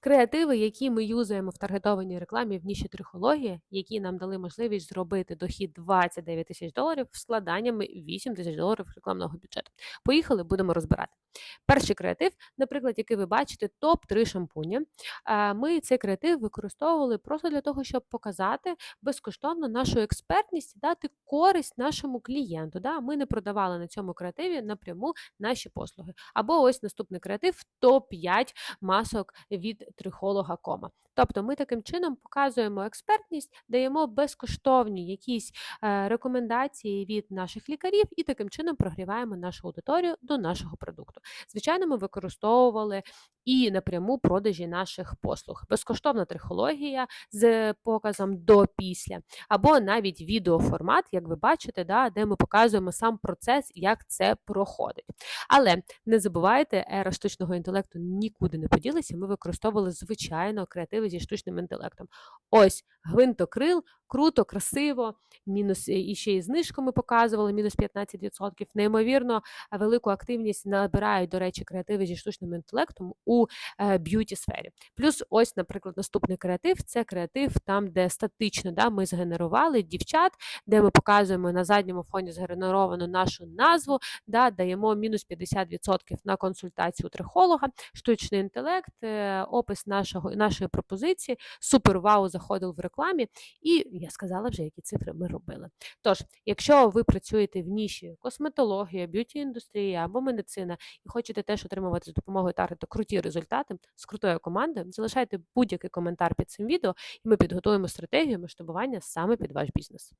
Креативи, які ми юзаємо в таргетованій рекламі в ніші трихології, які нам дали можливість зробити дохід 29 тисяч доларів складаннями 8 тисяч доларів рекламного бюджету. Поїхали, будемо розбирати. Перший креатив, наприклад, який ви бачите, топ-3 шампуні. Ми цей креатив використовували просто для того, щоб показати безкоштовно нашу експертність, дати користь нашому клієнту. Да? Ми не продавали на цьому креативі напряму наші послуги. Або ось наступний креатив топ-5 масок від трихолога кома. Тобто ми таким чином показуємо експертність, даємо безкоштовні якісь е, рекомендації від наших лікарів і таким чином прогріваємо нашу аудиторію до нашого продукту. Звичайно, ми використовували і напряму продажі наших послуг. Безкоштовна трихологія з показом до після, або навіть відеоформат, як ви бачите, да, де ми показуємо сам процес, як це проходить. Але не забувайте, ера штучного інтелекту нікуди не поділася. Ми використовували звичайно креативи зі штучним інтелектом. Ось гвинтокрил, круто, красиво, мінус і ще й знижками показували, мінус 15%. Неймовірно, велику активність набирають, до речі, креативи зі штучним інтелектом у б'юті сфері. Плюс, ось, наприклад, наступний креатив це креатив, там, де статично да, ми згенерували дівчат, де ми показуємо на задньому фоні згенеровану нашу назву, да, даємо мінус 50% на консультацію трихолога, штучний інтелект, е, опис нашого, нашої пропозиції, супер вау заходив в рекламі, і я сказала вже, які цифри ми робили. Тож, якщо ви працюєте в ніші косметологія, б'юті індустрія або медицина і хочете теж отримувати з допомогою таргету результати з крутою командою, залишайте будь-який коментар під цим відео, і ми підготуємо стратегію масштабування саме під ваш бізнес.